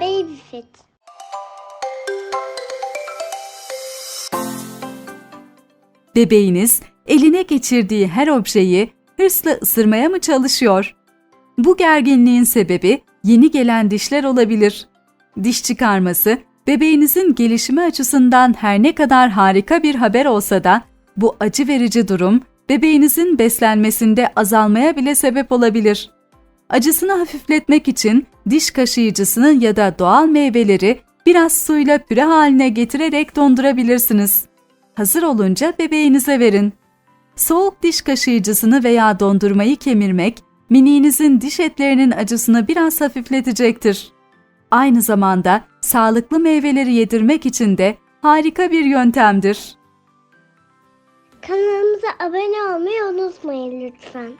Baby. Bebeğiniz eline geçirdiği her objeyi hırsla ısırmaya mı çalışıyor? Bu gerginliğin sebebi yeni gelen dişler olabilir. Diş çıkarması bebeğinizin gelişimi açısından her ne kadar harika bir haber olsa da bu acı verici durum bebeğinizin beslenmesinde azalmaya bile sebep olabilir. Acısını hafifletmek için diş kaşıyıcısını ya da doğal meyveleri biraz suyla püre haline getirerek dondurabilirsiniz. Hazır olunca bebeğinize verin. Soğuk diş kaşıyıcısını veya dondurmayı kemirmek, miniğinizin diş etlerinin acısını biraz hafifletecektir. Aynı zamanda sağlıklı meyveleri yedirmek için de harika bir yöntemdir. Kanalımıza abone olmayı unutmayın lütfen.